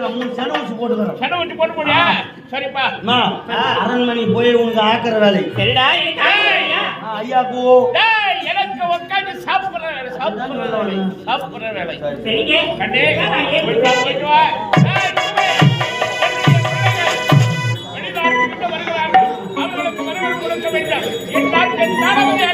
வந்துக்கிறேன் மூணு சென ஊசி போட்டுக்கிறேன். சண்டை விட்டு போட்டு போடியா சரிப்பா. அம்மா, அரண்மனைக்கு போய் உனக்கு ஆக்கிற வேலை. சரிடா ஐயாக்கு எனக்கு உட்காந்து சாப்பிடுற வேலை வேலை வேலை. சரிங்க? போயிட்டு வா, வருகிறார்கள். அவர்களுக்கு வரவேற்பு கொடுக்க வேண்டும். என் நாட்டில் தானவதை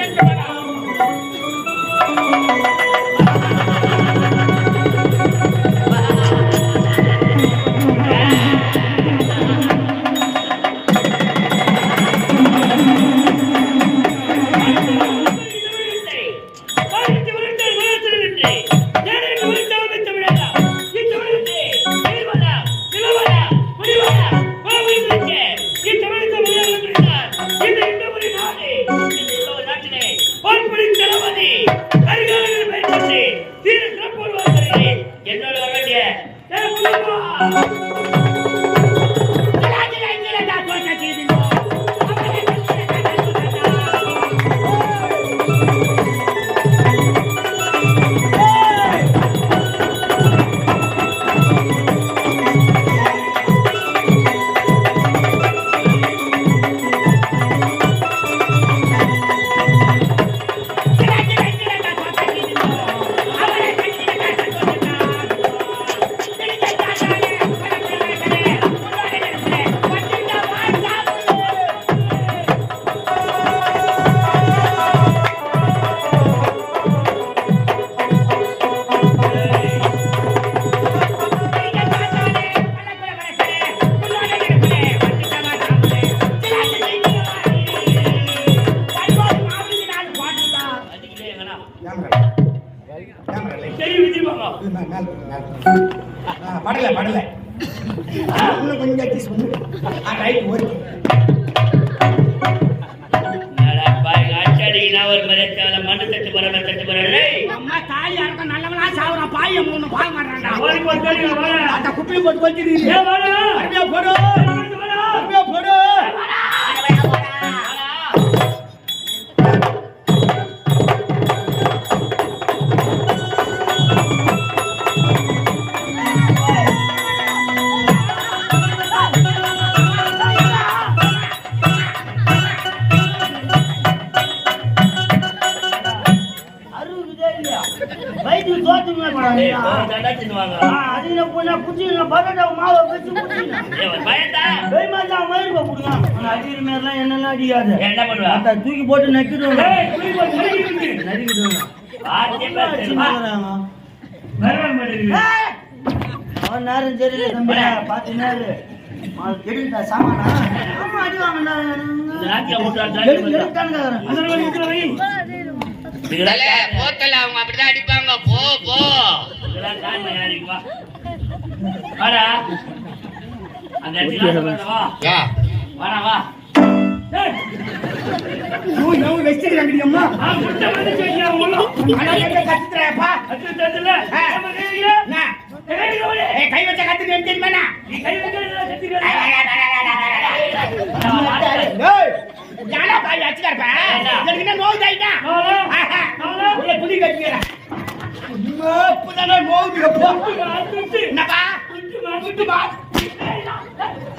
படல படல. இன்னும் கொஞ்சம் அட்ஜஸ்ட் பண்ணு ஆ ரைட் ஓகே அம்மா நல்லவனா சாவுறான் பாய மூணு பாய அந்த குப்பையை போட்டு வச்சிருக்கீங்க வயிற்றுக்கு தோத்துமே அதுல போனா குச்சிங்க பரோட்டா மாவை வச்சு பயந்தா. மயிர் போடுங்க அடிக்கிற மாதிரிலாம் என்னெல்லாம் அடிக்காது. என்ன பண்ணுவா? தூக்கி போட்டு. சின்னவராங்க. ஏய்! அவன் நேரம் சாமானா? ஆமா அடி எடுத்து எடுத்தானுங்க இதெல்லாம் போத்தல அவங்க அப்படிதான் அடிப்பாங்க போ போ அந்த வா கை வச்ச என்ன தெரியுமா நீ கை வைக்க கத்திக்க ஏய் யாரா பாய் அடிச்சாரப்பா எனக்கு என்ன நோய் தாயிட்டா உள்ள துணி கட்டிக்கிறா இப்பதானே நோய் எப்போ என்னப்பா? துட்டுமா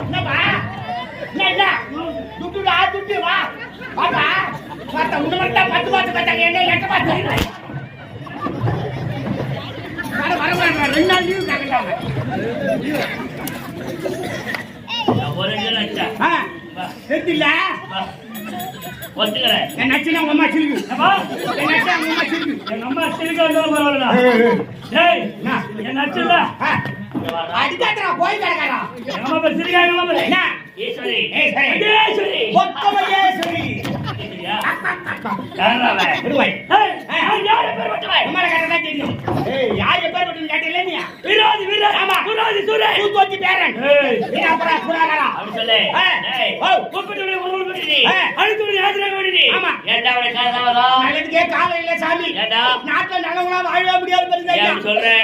என்னப்பா என்ன என்ன? துட்டுடா துட்டு வா. வாப்பா. பார்த்தா உன்ன மட்டும் தான் பத்து பார்த்து பார்த்தாங்க. என்ன எட்ட பார்த்து வர வர வர ரெண்டு நாள் லீவு கேட்கலாங்க ஒத்துக்கிறேன். என் நச்சுனா உங்க அம்மா சிரிக்கு என் நச்சா உங்க அம்மா சிரிக்கு எங்க அம்மா சிரிக்க வந்தாலும் பரவாயில்ல டேய் என் நச்சுல அடிக்காதடா போய் கிடக்காரா எங்க அம்மா பேர் சிரிக்கா எங்க அம்மா பேர்? என்ன? ஈஸ்வரி. ஈஸ்வரி. ஈஸ்வரி கேட்டீங்களா நீ விரோதி விரோதி ஆமா. விரோதி சூரே வச்சு பேரன் அப்புறம். கூப்பிட்டு விடு, ஒரு ஒரு ஓட்டினி ஆ. அடுத்து ஒரு யாத்திரை ஓடினி ஆமா. ஏண்டா அவனை காதாவதா நல்லதுக்கே காலம் இல்ல சாமி. ஏண்டா? நாட்டுல நல்லவங்களா வாழவே முடியாது?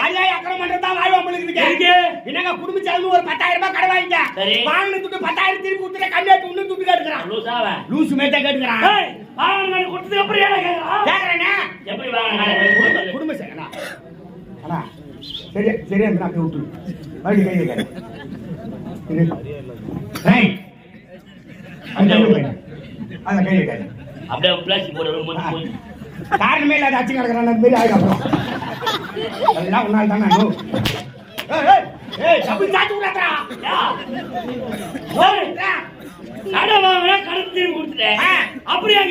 ஐயா அக்கறம் பண்றது வாழ்வா எதுக்கு? என்னங்க குடும்ப செலவு ஒரு பத்தாயிரம் ரூபாய் கடை சரி. வாங்கின துட்டு பத்தாயிரம் திருப்பி கொடுத்துட்டு கம்மியாட்டு இன்னும் துட்டு கேட்டுக்கிறான். லூசாவன் லூசு மேட்டா கேட்டுக்கிறான். ஏய் வாங்க கொடுத்ததுக்கு அப்புறம் ஏடா கேக்குறான் கேக்குறேனே. எப்படி வாங்கினா குடும்ப செலவு அண்ணா. அண்ணா சரி விட்டு மறுபடியும் அந்த. அப்படியே பிளாஸ்டிக் போட்டு காரணமே இல்லாத அச்சு கிடக்குறான் அந்த மாதிரி ஆயிடும் அப்புறம். அதெல்லாம் உன்னால தானே ஐயோ. ஏய், ஏய், ஏய், சப்பு சாத்து விடாதடா. கடை வாங்கினா கடன் திரும்பி கொடுத்துட்டேன். அப்படியே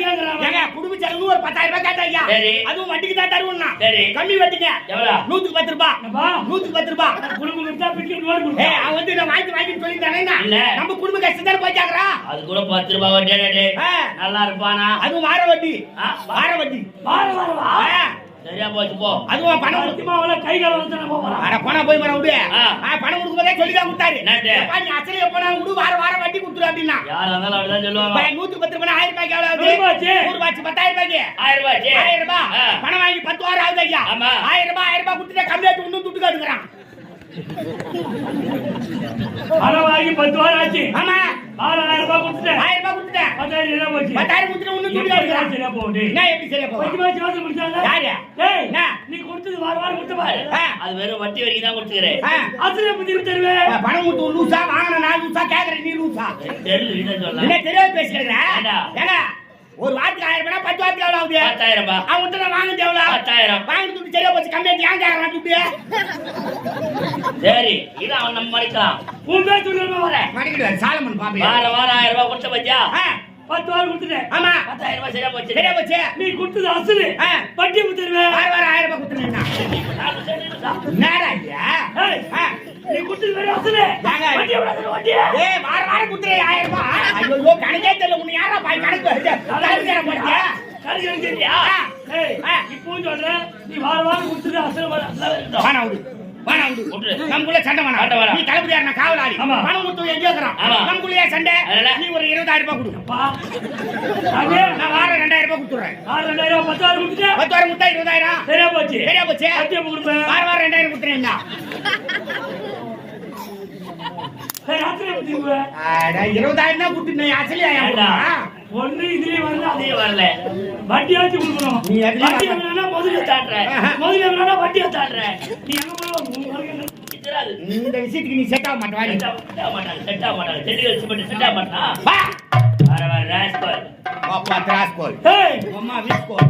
குடும்ப செலவு ஒரு பத்தாயிரம் ரூபாய் ஐயா. சரி. அதுவும் வட்டிக்கு தான் தருவோம்னா. சரி. கம்மி வட்டிங்க. எவ்வளவு? நூத்துக்கு பத்து ரூபாய். நூத்துக்கு பத்து ரூபாய். குடும்பம் கொடுத்தா பிடிக்க நோடு அவன் வந்து நான் வாங்கி வாங்கிட்டு சொல்லியிருந்தானேங்க. இல்ல. நம்ம குடும்ப போய். அது கூட பத்து ரூபாய் வட்டி. நல்லா இருப்பானா அதுவும் வார வட்டி. வார வட்டி வார வார. சரியா போச்சு போ. அதுவும் பணம் சத்தியமா அவள கை கால வந்து நம்ம அட பணம் போய் வர விடு. ஆ. பணம் கொடுக்கும்போதே சொல்லிதான் கொடுத்தாரு. என்னட்டு? எப்பா, நீ அசலையை போனாலும் கொடு வார வாரம் வட்டி கொடுத்துரு அப்படின்னா. யாரா சொல்லுவாங்க. நூத்துக்கு பத்து ரூபாய் ஆயிரம் ரூபாய்க்கு எவ்வளவு. ஆகுது? நூறு ரூபாய்க்கு பத்தாயிரம் ரூபாய்க்கு. ஆயிரம் ரூபாய் சரி. ஆயிரம் ரூபாய். ஆ. பணம் வாங்கி பத்து வாரம் ஆகுது ஐயா. ரூபாய் ஆயிரம் ரூபாய் கொடுத்துட்டு கம்மியாட்டு இன்னும் துட்டு காட்டுக்கிறான். பணம் வாங்கி பத்து வாரம் ஆச்சு. ஆமா. ஆறாயிரம் ரூபாய் கொடுத்துட்டேன். ஆயிரம் ரூபாய் கொடுத்துட்டேன். பத்தாயிரம் ரூபாய் போச்சு? பத்தாயிரம் கொடுத்துட்டு துட்டு எப்படி சரியா போகுது? என்ன எப்படி சரியா பத்து போகும் மாசம் வாசல் முடிச்சாங்க? யாரு? டேய் என்ன? நீ கொடுத்தது வார வாரம் கொடுத்த பாரு. அது வெறும் வட்டி வரைக்கும் தான் கொடுத்துக்கிறேன். அசல எப்படி திருப்பி தருவேன் பணம் கொடுத்து ஒரு லூசா வாங்கின நான் லூசா கேக்குற நீ லூசா தெரியல என்ன என்ன தெரியாது பேசுறேன்? ஒரு வாரத்துக்கு ஆயிரம் ரூபாய் பத்து வாரத்துக்கு எவ்வளவு ஆகுது? பத்தாயிரம் ரூபாய் அவன் கிட்ட வாங்கினது எவ்வளவு பத்தாயிரம். வாங்கி துட்டு சரியா போச்சு. கம்மியாட்டி ஏன் கேக்குறான் துட்டு? சரி இது அவன் நம்ம மடிக்கலாம் உன் பேர் சொல்லுமா வர. மடிக்கிடுவாரு சாலமன் பாப்பி வாரம் வாரம் ஆயிரம் ரூபாய் கொடுத்த பத்தியா? பத்து வாரம் கொடுத்துட்டேன். ஆமா. பத்தாயிரம் ரூபாய் சரியா போச்சு. சரியா போச்சு. நீ கொடுத்தது அசலு ஆ. வட்டி எப்படி தருவேன் வார வாரம் ஆயிரம் ரூபாய் கொடுத்துருந்தா என்னடா ஐயா. நீ கொடுத்தது வேற ஏய் வார ரூபாய் ஐயோ ஐயோ, கணக்கே தெரியல உன்னை யாரா பாய் கணக்கு வருது தருகிறேன் பாத்தியா கணக்கு? ஆ. ஏய். இப்பவும் சொல்றேன், நீ வார அசலு வர- வரட்டும். வாணா விடு வாணா விடு விட்டுரு. நமக்குள்ள சண்டை சண்டை வேணாம். நீ தளபதியா நான் காவலாளி. பணம் கொடுத்து எங்க இருக்கிறான். நமக்குள்ளே சண்டை? நீ ஒரு இருபதாயிரம் ரூபாய் கொடு அப்பா, அது, நான் வாரம் ரெண்டாயிரம் ரூபாய் கொடுத்துறேன் ஆறு ரெண்டாயிரம் ரூபாய், பத்து வாரம் கொடுத்துட்டேன். பத்து வாரம் கொடுத்தா இருபதாயிரம் சரியா போச்சு சரியா போச்சு கொடுப்பேன்? வாரம் வாரம் ரெண்டாயிரம் கொடுத்துறேன் அசலு எப்படி? இருபதாயிரம் கொடுத்துருந்தேன் அசலியா ஏண்டா? ஒண்ணு இதுலயும் வரல, அது அதையும் வரல வட்டியாச்சும் கொடுக்கணும். நீ வட்டி. எவ்வளவுனா முதல்ல தாண்டுற. ஆஹா. முதல்ல எவ்வளவுனா வட்டியை தாண்டுற. நீ எங்க இதுராது. இந்த விஷயத்துக்கு நீ செட் ஆக செட் மாட்டாங்க, செட் ஆக மாட்டாங்க. செட் ஆக மாட்டான். வா வர வர ராஸ்கோல். பாப்பா திராஸ்கோல் ஏய், அம்மா விஸ்கோல்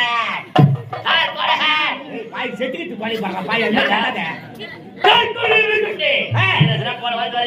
பாய் செத்துக்கிட்டு பாய் போல வந்து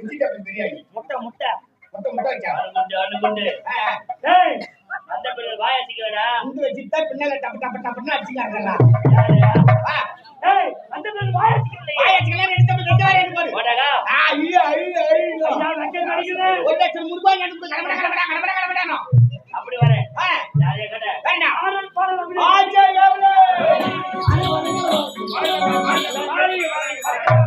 வெஜிடபிள் பிரியாணி முட்டை முட்டை முட்டை முட்டை வச்சா அணுகுண்டு, அணுகுண்டு. ஆ, ஏய், வந்த பின்பு வாய். குண்டு வச்சுட்டா பின்னால டப்பு டப்பு டப்புன்னு அடிச்சுக்காங்கல்ல யாரு? வா ஏய், அந்த பேர். வாய் போடாக்கா? ஆ, ஐயோ, ஐயோ, ஐயோ. ஒரு லட்சம் எடுத்து கடபட, கடபடணும். அப்படி வரேன். ஆ, கடை? வேண்டாம். அந்த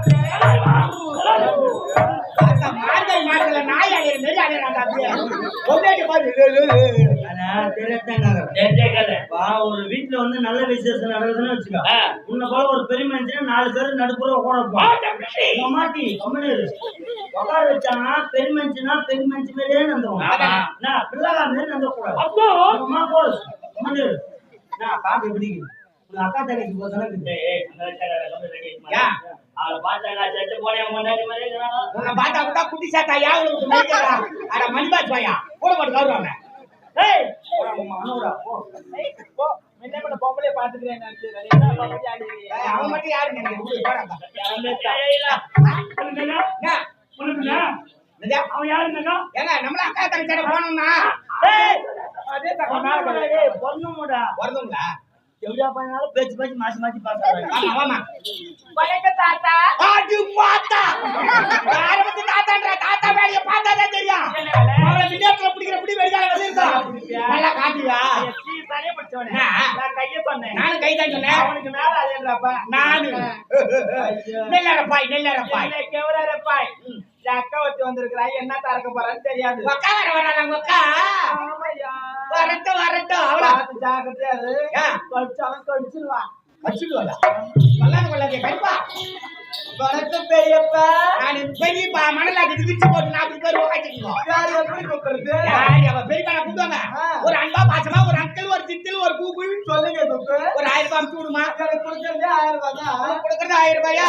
ஒரு வீட்டுல வந்து நல்ல விசேஷம் நடக்குதுன்னு வச்சுக்கோ. உன்னை போல ஒரு பெருமை இருந்துச்சுன்னா நாலு பேர் நடுப்புற உட்கார மாட்டி கம்முனு இரு. உட்கார வச்சாங்கன்னா பெருமை இருந்துச்சுன்னா பெருமை இருந்துச்சு மாதிரியே நந்தவங்க ஆமா. நான் பிள்ளைகா மாதிரி அம்மா போஸ் கம்முனு இரு. நான் பாக்க உங்க அக்கா தங்கச்சி போதானே பார்த்தா கூட குட்டி சாத்தா யாவலுக்கு மேய்க்கிறா. அட மணிபாஸ் பையா. கூட போட்டு கவுருவாங்க. ஏய்! மானவரா போ. ஏய், அவன் மட்டும் யாரு? அவன் யாருங்கண்ணா? ஏங்க, நம்மள அக்கா தங்கச்சியோட போனோம்னா, ஏய்! பொண்ணுமுடா, ஏய் பொண்ணுமுடா வருதுங்களா? எவ்வளோ பண்ணாலும் பேச்சு பேச்சு மாத்தி மாத்தி பாக்குறாங்க வாமா, வாமா. ஆடி மாத்தா. யாரை பத்தி தாத்தான்றா? தாத்தா வேலையை பார்த்தாதான் தெரியும். அவளை விளையாட்டுல பிடிக்கிற பிடி வெளியால வந்திருக்கா. நல்லா காட்டுவியா? என்ன? நானும் கை தான் சொன்னேன். நானு. நெல்லரப்பாய், நெல்லரப்பாய். என்ன தரக்க போறான்னு தெரியாது அக்கா வர வராங்க, உங்க அக்கா. வரட்டும், வரட்டும். பார்த்து ஜாக்கிரதையா இரு. ஆ, கொல்லாத, கொல்லாத, கருப்பா. வணக்கம் பெரியப்பா. நான் பெரியப்பா மணலாக்கிட்டு விரிச்சு போட்டு நாற்பது பேர் உக்காந்துக்கோ. யார் எப்படி கூப்பிடுறது யார் அவ பெரியப்பா நான் கூப்பிடுவாங்க. ஆ. ஒரு அன்பா பாசமா ஒரு அங்கிள் ஒரு சித்தில் ஒரு கூகுள் சொல்லுங்க ஒரு ஆயிரம் ரூபாய் அனுப்பிச்சு விடுமா? கொடுக்கறதே ஆயிரம் ரூபாய் தான். கொடுக்கறது ஆயிரம் ரூபாயா?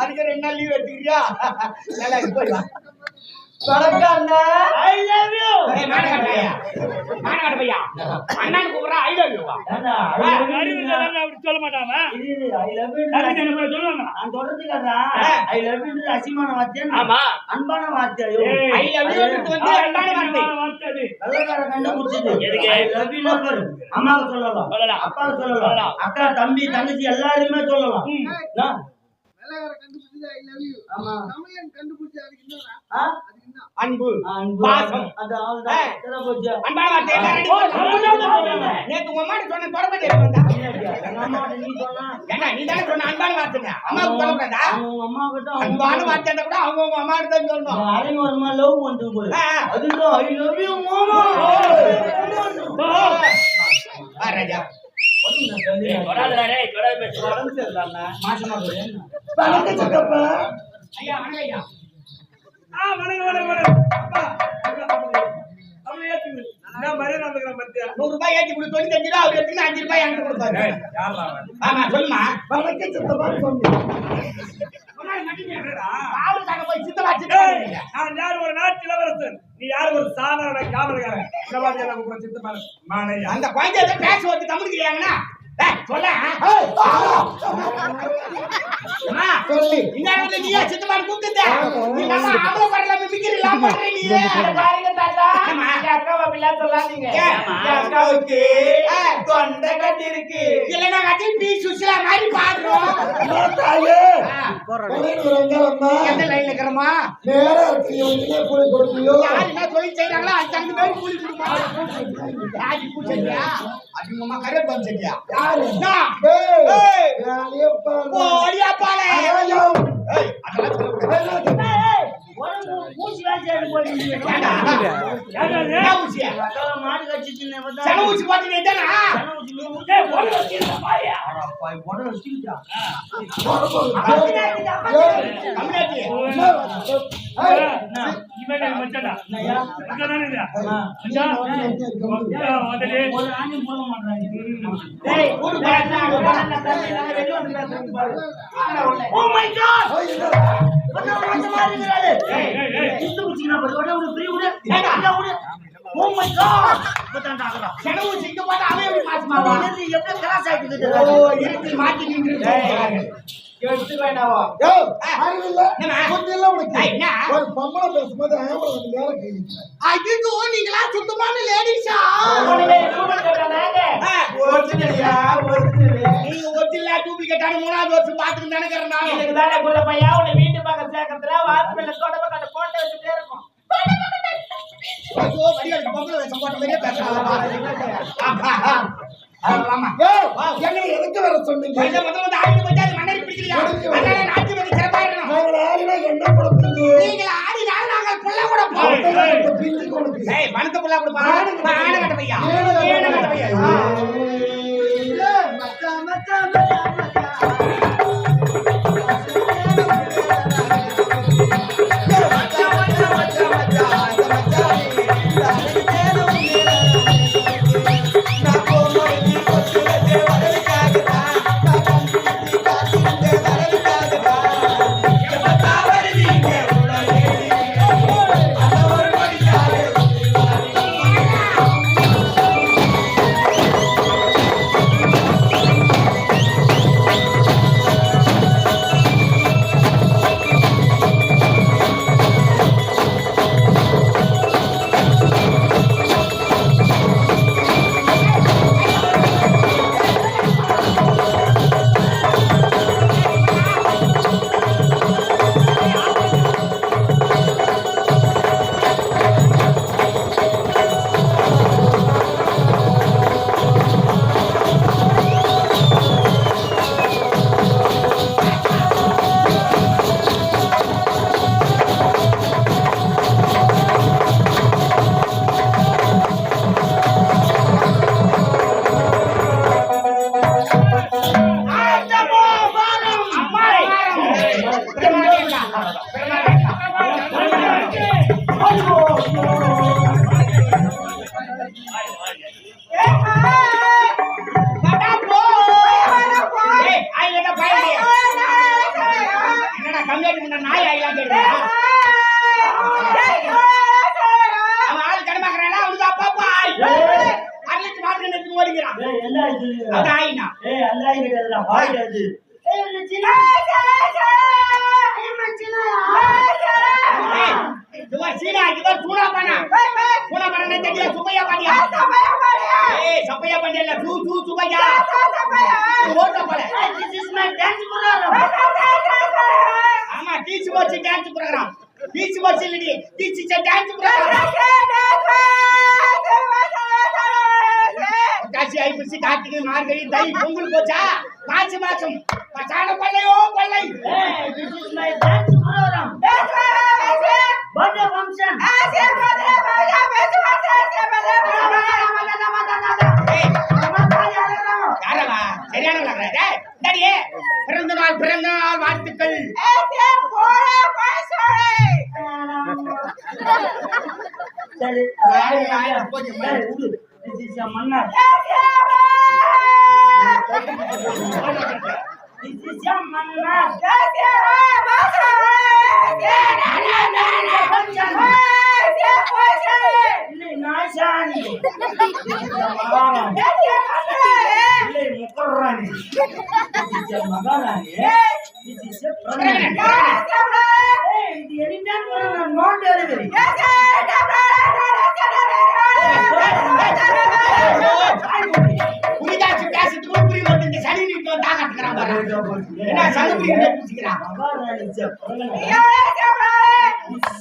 அதுக்கு ரெண்டு நாள் லீவ் எடுத்துக்கிறியா? நல்லா இருக்கு போய் வா. வணக்கம் அண்ணா. ஐ லவ் யூ ஏய், மானக்கார பையா. மானக்கார பையா. அண்ணன் கூப்பிடுறா ஐ லவ் யூ அறிவு இல்லைன்னா அப்படி சொல்ல மாட்டாங்க ஐ லவ் யூ அதுக்கு என்ன போய் சொல்லுவாங்க? நான் சொல்றதுக்காக ஐ லவ் யூ அசிமான வார்த்தை ஆமா. அன்பான வார்த்தை ஐயோ ஏய். ஐ லவ் யூ வந்து ரெண்டாவது வார்த்தை. வார்த்தை அது. கள்ளக்கார கண்டுபிடிச்சது எதுக்கு? ஐ லவ் யூ நம்பர் அம்மாவுக்கு சொல்லலாம். சொல்லலாம். அப்பாவுக்கு சொல்லலாம். சொல்லலாம். அக்கா தம்பி தங்கச்சி எல்லாருமே சொல்லலாம். அன்பு. அன்பு. பாசம். நேத்து உங்க சொன்ன தொடர்பு வந்தா? எங்க அம்மாட்ட நீ சொன்னா, ஏன்னா நீ தானே சொன்ன அன்பான வார்த்தைங்க. அம்மாவுக்கு சொல்லக்கூடாதா? அவங்க உங்க அம்மா கிட்ட அவங்க அன்பான வார்த்தை கூட அவங்க உங்க அம்மா கிட்ட தான் சொல்லணும். அரைங்க வருமா. ஆ, ஆ. அதுதான் மாமா. வா ராஜா. நூறு ரூபாய் ஏத்தி கொடு தொண்ணூத்தஞ்சு ரூபா அவர் எடுத்துக்கிட்டு அஞ்சு ரூபாய் எனக்கு கொடுப்பாரு? ஆமா சொல்லுமா நான் யார் ஒரு நாட்டு இளவரசன் நீ யார் ஒரு சாதாரண காவல்காரன் சிவாஜி எனக்கு கூப்பிட சித்தமான மானையா அந்த குழந்தை ஏதோ பேச வந்து சொல்ல. அம்மா, இந்த நீயா சித்தமான கூப்பிட்டு நீ நம்ம ஆம்பளை குரல்ல மிமிக்ரி எல்லாம் பண்ற நீ. பாருங்க. தாத்தா ஆமா. எங்க அக்காவை அப்படிலாம் சொல்லாதீங்க. ஏன்? என் அக்காவுக்கு ஆ. தொண்டை கட்டி இருக்கு. இல்லைன்னா கட்டி பி சுசிலா மாதிரி பாடுறோம். எந்த லைன்ல இருக்கிறோமா யார் என்ன தொழில் செய்யறாங்களோ தகுந்த மாதிரி கூலி யாரு? பாலே. அதெல்லாம் சொல்லக்கூடாது. மாடு கடிச்சிச்சுன்னு Oh my God! நீங்களா சுத்தமான லேடிஸா நீங்க. ஒரிஜினலா டூப்ளிகேட்டான மூணாவது வருஷம் பாத்துட்டு நினைக்கிறேன் எனக்கு உன்னை சேர்க்கறதுல வாசல்ல தொடர்பு கட்ட கோட்டை வச்சுட்டே இருக்கும் ஐயோ, வடிவேலுக்கு பொம்பளை வேஷம் போட்ட மாதிரியே பேசுறாங்க. என்ன குழப்பீங்க நீங்கள் ஆடினால் நாங்கள் புள்ள கூட போவோம். ஏய், ஏய். பிஞ்சு கொடுக்கு ஏய், பணத்தை புள்ள கொடுப்பா. கட்ட பையா. மச்சான் மச்சான் Mana?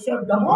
శబ్దము.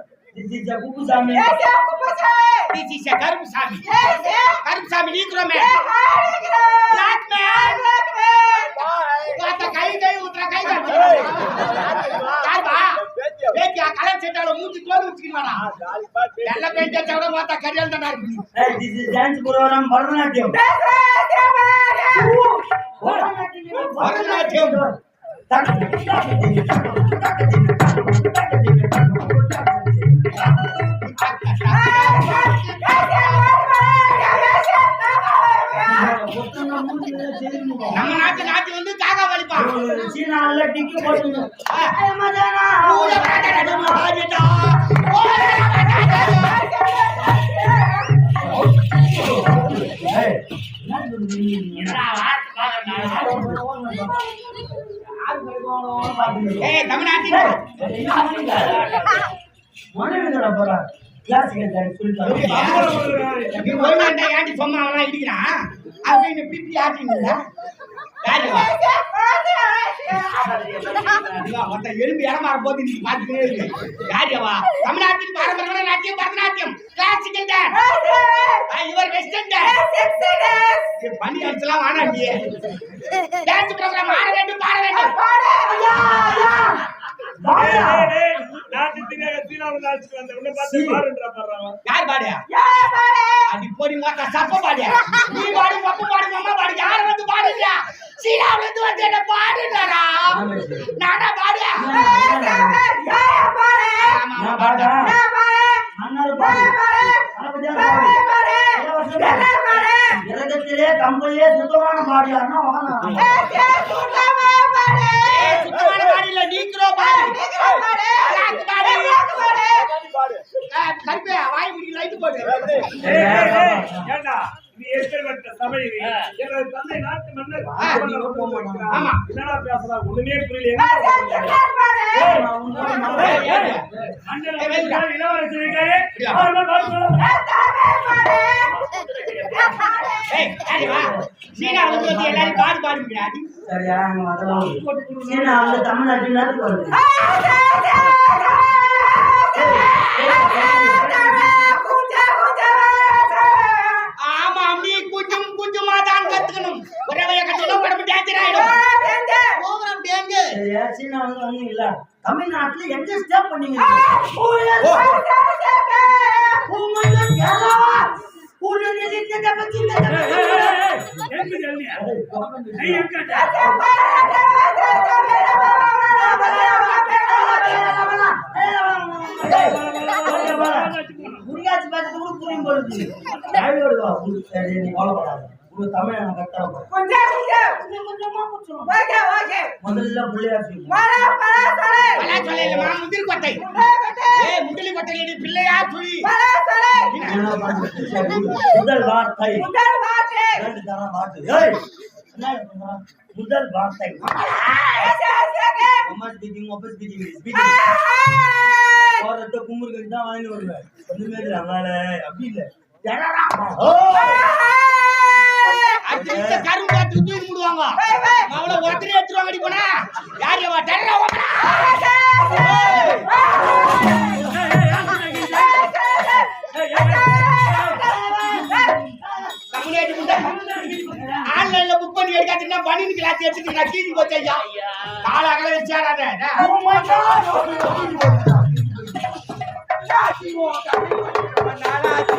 किसी जगह को सामने ऐसे आपको पूछा है किसी से कर्म सामने ऐसे कर्म सामने लिख रहा मैं लाख में लाख में बात कही गई उतरा कही जाती यार बा बे क्या कारण से डालो मुँह तो उठ की मारा पहले पेंट चौड़ा माता करियल ना डाल ए this is dance program Bharatanatyam Bharatanatyam तक तक तक तक நம்ம நாட்டு நாட்டு வந்து காக்கா வலிப்பான் சீனால டிக்கி ஏய் தமிழ்நாட்டில் மனைவிகள போறா. கிளாசிக்கல் டான்ஸ் சொல்லிட்டாங்க நீ ஒழுங்காண்டா ஏன்டி சும்மா அவனா இடிக்கிறான்? அப்படின்னு இப்படி இப்படி ஆட்டிங்களா எலும்பு இடமாற போது நீ பார்த்துக்கவே இல்லை. யாரியவா தமிழ்நாட்டின் பாரம்பரிய நாட்டியம் பரதநாட்டியம். கிளாசிக்கல் டான்ஸ் இவர் வெஸ்டர்ன் டான்ஸ் பண்ணி அடிச்சலாம் வானாண்டி டான்ஸ் ப்ரோக்ராம் ஆட வேண்டும் பாட வேண்டும். நாட்டுக்கு சீனாவில் ஆட்சிக்கு வந்த உடனே பார்த்து பாருன்றா பாடுறான் யார் பாடியா அடி போடி மாட்டா சப்ப பாடியா நீ பாடு பப்பு பாடு மாமா பாடு. யார் வந்து பாடுறியா சீனாவுல இருந்து வந்து என்ன பாடுறாரா நானா பாடியா ஆமா ஆமா நான் பாடு பாடுறேன். மன்னர் பாடு தளபதியார் பாடு சுத்தமான பாடியார்னா வாங்க சுத்தமான பாடு இல்ல நீக்கிறோ கருப்பே வாய் முடி லைட் போடு. நீ எப்பேற்பட்ட சபை? எனது தந்தை நாட்டு மன்னர். ஆ, ஆமா. என்னடா பேசுறா? ஒண்ணுமே புரியல. என்ன சொல்றாங்க? ஏய், நான் உன்னோட மகன். ஏய், கத்துக்கணும் ஒரே வய கத்துக்கணும் உடம்பு டேஞ்சர் ஆயிடும் ப்ரோகிராம் டேஞ்சர் சரியா சீனா வந்து வந்தீங்களா தமிழ்நாட்டுல எங்க ஸ்டே பண்ணீங்க? முருகாச்சு பேசுறது கூட புரிய அசிங்கம் படுது டிரைவர் வா உனக்கு சரி நீ கவலைப்படாத உனக்கு தமிழ் நான் கத்துறேன் கொஞ்சம் கொஞ்சம் கொஞ்சமா கொஞ்சம் ஓகே ஓகே. முதல்ல பிள்ளையார் சொல்லு கொட்டை முதல் ஏய் கொட்டையில பிள்ளையா துளி வார்த்தை. முதல் வார்த்தை. ரெண்டு தரம் வார்த்தை. ஏய் என்ன பண்றா? முதல் வார்த்தை. ஏசே ஏசே அம்மா ஸ்பீக்கிங் அப்பா ஸ்பீக்கிங் ஸ்பீக்கிங் போறத கும்புரு கட்டி தான் வாங்கி வருவேன். ஒண்ணுமே இல்லை அங்கால அப்படி இல்லை. ஜனரா அடுத்த நிமிஷம் கரும்பு காத்து தூக்கி முடுவாங்க. அவளை ஒருத்தரே எடுத்துருவாங்க அடி போனா. யார் ஆன்லைன்ல புக் பண்ணி எடுக்காதீங்கன்னா பனின் கிளாஸ் எடுத்துட்டு நான் கீழி போச்சையா கால அகல வச்சாடாத நாளாச்சு